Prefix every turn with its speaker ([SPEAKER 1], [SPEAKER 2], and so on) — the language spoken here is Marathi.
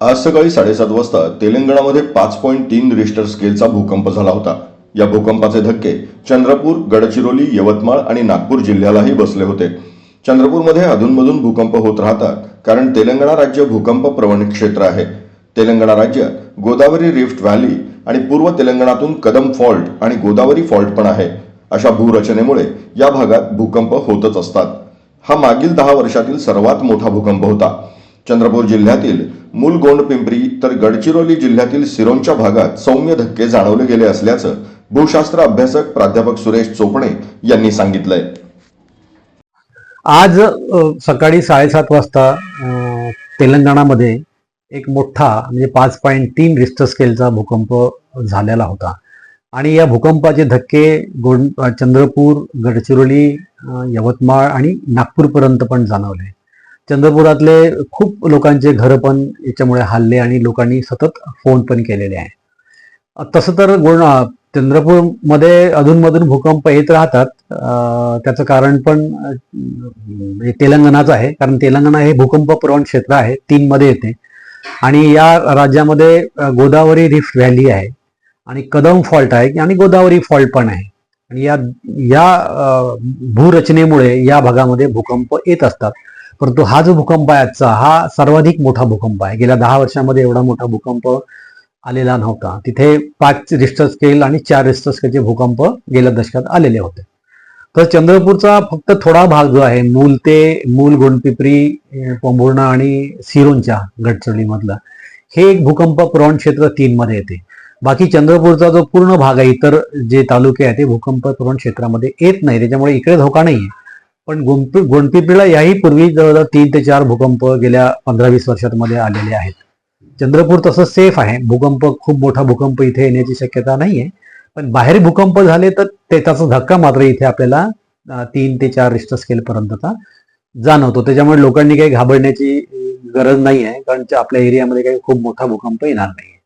[SPEAKER 1] आज सकाळी साडेसात वाजता तेलंगणामध्ये पाच पॉईंट तीन रिस्टर स्केलचा भूकंप झाला होता. या भूकंपाचे धक्के चंद्रपूर गडचिरोली यवतमाळ आणि नागपूर जिल्ह्यालाही बसले होते. चंद्रपूरमध्ये अधूनमधून भूकंप होत राहतात कारण तेलंगणा राज्य भूकंप प्रवण क्षेत्र आहे. तेलंगणा राज्य गोदावरी रिफ्ट व्हॅली आणि पूर्व तेलंगणातून कदम फॉल्ट आणि गोदावरी फॉल्ट पण आहे. अशा भूरचनेमुळे या भागात भूकंप होतच असतात. हा मागील दहा वर्षातील सर्वात मोठा भूकंप होता. चंद्रपूर जिल्ह्यातील मूल गोंडपिंपरी तर गडचिरोली जिल्ह्यातील सिरोंच्या भागात सौम्य धक्के जाणवले गेले असल्याचं भूशास्त्र अभ्यासक प्राध्यापक सुरेश चोपणे यांनी सांगितलंय.
[SPEAKER 2] आज सकाळी साडेसात वाजता तेलंगणामध्ये एक मोठा म्हणजे पाच पॉईंट तीन रिस्टर स्केलचा भूकंप झालेला होता. आणि या भूकंपाचे धक्के गोंड चंद्रपूर गडचिरोली यवतमाळ आणि नागपूरपर्यंत पण जाणवले. चंद्रपुरातले खूप लोकांचे घरं पण याच्यामुळे हल्ले आणि लोकांनी सतत फोन पण केलेले आहे. तसं तर गुण चंद्रपूरमध्ये अधूनमधून भूकंप येत राहतात. त्याचं कारण पण तेलंगणाचं आहे. कारण तेलंगणा हे भूकंप प्रवण क्षेत्र आहे तीनमध्ये येते. आणि या राज्यामध्ये गोदावरी रिफ्ट व्हॅली आहे. आणि कदम फॉल्ट आहे आणि गोदावरी फॉल्ट पण आहे. आणि या या भूरचनेमुळे या भागामध्ये भूकंप येत असतात. परंतु हा जो भूकंप आहे आजचा हा सर्वाधिक मोठा भूकंप आहे. गेल्या दहा वर्षामध्ये एवढा मोठा भूकंप आलेला नव्हता. तिथे पाच रिस्टर स्केल आणि चार रिस्टर स्केलचे भूकंप गेल्या दशकात आलेले होते. तर चंद्रपूरचा फक्त थोडा भाग जो आहे मूल ते मूल गोंडपिपरी अं, पोंभुर्णा आणि सिरोंच्या गडचिरोलीमधला हे एक भूकंप प्रवण क्षेत्र तीन मध्ये येते. बाकी चंद्रपूरचा जो पूर्ण भाग आहे इतर जे तालुके आहेत ते भूकंप प्रवण क्षेत्रामध्ये येत नाही. त्याच्यामुळे इकडे धोका नाही आहे पण गोंडपि गोंडपिपरीला याही पूर्वी जवळजवळ तीन ते चार भूकंप गेल्या पंधरा वीस वर्षांमध्ये आलेले आहेत. चंद्रपूर तसं सेफ आहे. भूकंप खूप मोठा भूकंप इथे येण्याची शक्यता नाहीये. पण बाहेर भूकंप झाले तर त्याचा धक्का मात्र इथे आपल्याला तीन ते चार रिस्टर स्केल पर्यंतचा जाणवतो. त्याच्यामुळे लोकांनी काही घाबरण्याची गरज नाही आहे कारण आपल्या एरियामध्ये काही खूप मोठा भूकंप येणार नाही